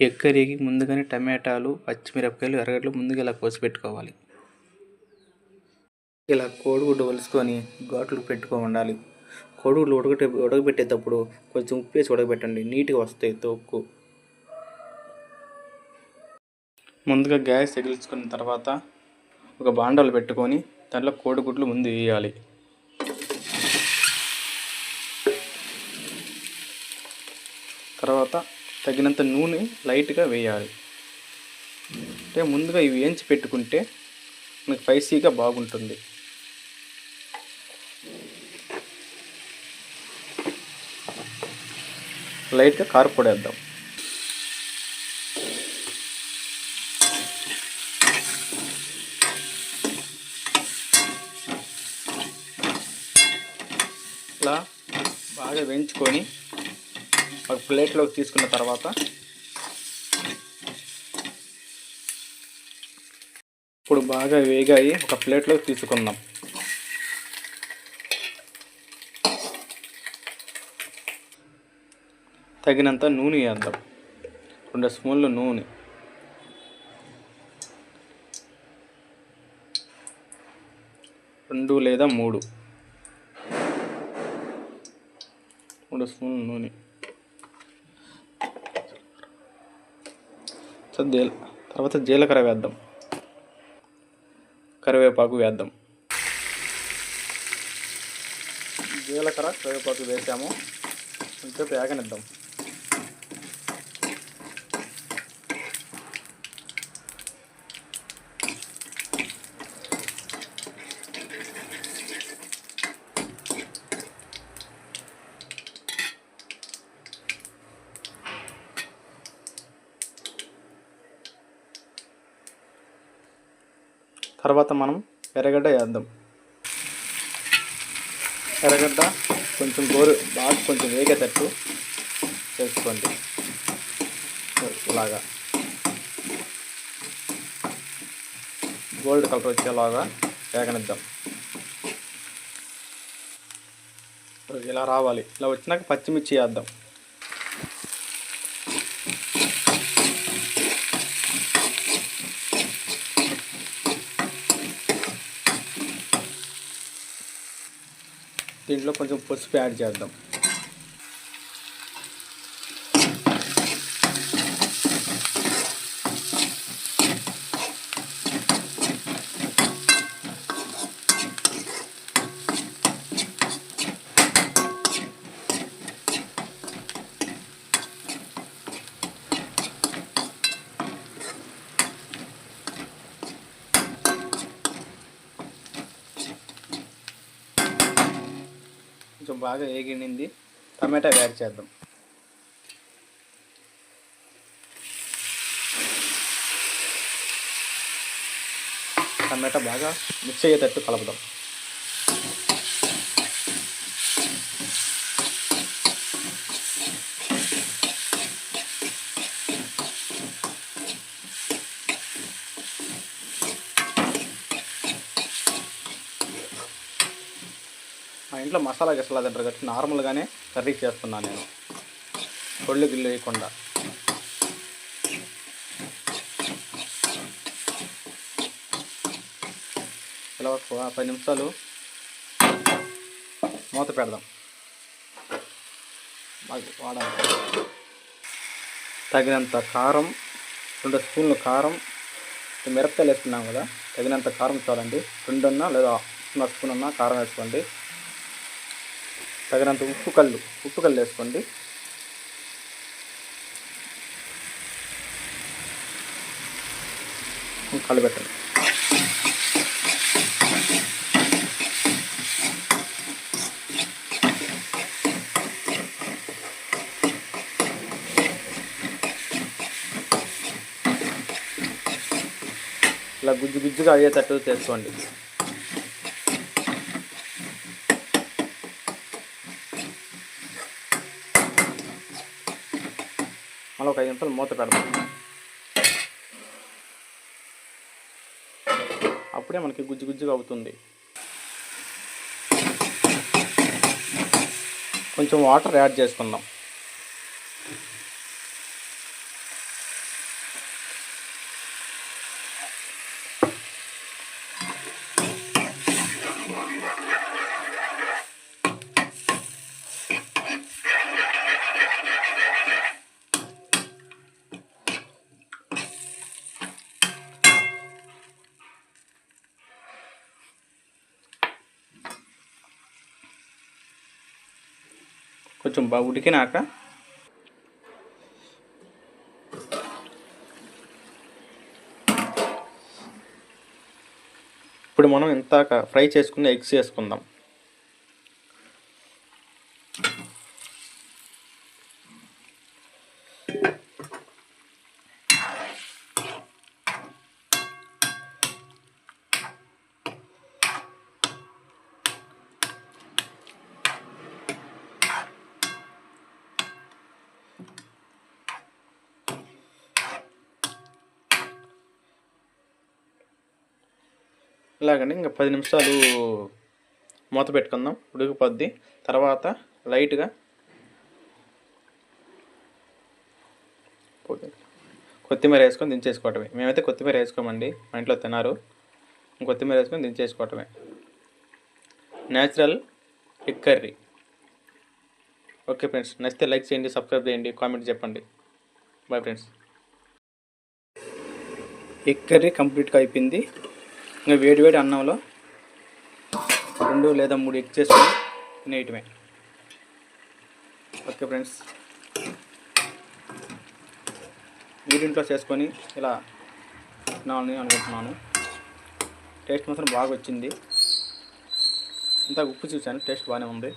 Egg కర్రీకి ముందుగానే టమాటాలు పచ్చిమిరపకాయలు ఎర్రగడ్డలు ముందుగా ఇలా కోసి పెట్టుకోవాలి ఇలా కోడిగుడ్డు వలుసుకొని ఘాట్లు పెట్టుకో ఉండాలి కోడిగుడ్లు ఉడకటే ఉడకబెట్టేటప్పుడు కొంచెం ఉప్పు వేసి ఉడకబెట్టండి. నీట్గా వస్తాయి తొక్కు. ముందుగా గ్యాస్ తగిలించుకున్న తర్వాత ఒక బాండలు పెట్టుకొని దాంట్లో కోడిగుడ్లు ముందు వేయాలి. తర్వాత తగినంత నూనె లైట్గా వేయాలి. అంటే ముందుగా ఇవి వేయించి పెట్టుకుంటే మనకు స్పైసీగా బాగుంటుంది. లైట్గా కారపొడి వేద్దాం. ఇలా బాగా వేయించుకొని ఒక ప్లేట్లోకి తీసుకున్న తర్వాత ఇప్పుడు బాగా వేగాయి. ఒక ప్లేట్లోకి తీసుకుందాం. తగినంత నూనె వేద్దాం. రెండు స్పూన్లు నూనె. రెండు లేదా మూడు. మూడు స్పూన్లు నూనె. సో జీల తర్వాత జీలకర్ర వేద్దాం. కరివేపాకు వేద్దాం. జీలకర్ర కరివేపాకు వేసాము. కొంచెం వేగనిద్దాం తర్వాత మనం ఎర్రగడ్డ వేద్దాం. ఎర్రగడ్డ కొంచెం గోరు బాగా కొంచెం వేగేటట్టు చేసుకోండి. ఇలాగా. గోల్డ్ కలర్ వచ్చేలాగా వేగనిద్దాం. ఇలా రావాలి. ఇలా వచ్చినాక పచ్చిమిర్చి వేద్దాం. దీంట్లో కొంచెం పసుపు యాడ్ చేద్దాం కొంచెం బాగా వేగిండింది టమాటా యాడ్ చేద్దాం. టమాటా బాగా మిక్స్ అయ్యేటట్టు కలుపుదాం. ఇంట్లో మసాలా గసలా తింటారు కాబట్టి నార్మల్గానే కర్రీ చేస్తున్నాను నేను. కొళ్ళు గిల్లు వేయకుండా ఇలా ఒక పది నిమిషాలు మూత పెడదాం. వాడాలి. తగినంత కారం రెండు స్పూన్లు కారం మిరపకాయలు వేసుకున్నాం కదా తగినంత కారం చాలండి. రెండున్నా లేదా చిన్న స్పూన్ అన్నా కారం వేసుకోండి. తగినంత ఉప్పు కళ్ళు ఉప్పు కళ్ళు వేసుకోండి. కళ్ళు పెట్టండి. ఇలా గుజ్జు గుజ్జుగా అయ్యేటట్టు చేసుకోండి. ఒక ఐదు నిమిషాలు మూత పెడతాం. అప్పుడే మనకి గుజ్జు గుజ్జుగా అవుతుంది. కొంచెం వాటర్ యాడ్ చేసుకుందాం. కొంచెం బాగా ఉడికినాక ఇప్పుడు మనం ఇంతాక ఫ్రై చేసుకున్న ఎగ్స్ వేసుకుందాం. ఇలాగండి. ఇంకా పది నిమిషాలు మూత పెట్టుకుందాం. ఉడికిపోద్ది తర్వాత లైట్గా కొత్తిమీర వేసుకొని దించేసుకోవటమే. మేమైతే కొత్తిమీర వేసుకోమండి. మా ఇంట్లో తిన్నారు. కొత్తిమీర వేసుకొని దించేసుకోవటమే. Natural egg curry. Okay friends. నచ్చితే లైక్ చేయండి సబ్స్క్రైబ్ చేయండి కామెంట్ చెప్పండి. Bye friends. ఎగ్ కర్రీ కంప్లీట్గా అయిపోయింది. ఇంకా వేడి వేడి అన్నంలో రెండు లేదా మూడు ఎగ్ చేసుకొని తినేయటమే. Okay friends. వీడింట్లో చేసుకొని ఇలా తినాలని అనుకుంటున్నాను. టేస్ట్ మాత్రం బాగా వచ్చింది. ఇంత ఉప్పు చూశాను టేస్ట్ బాగానే ఉంది.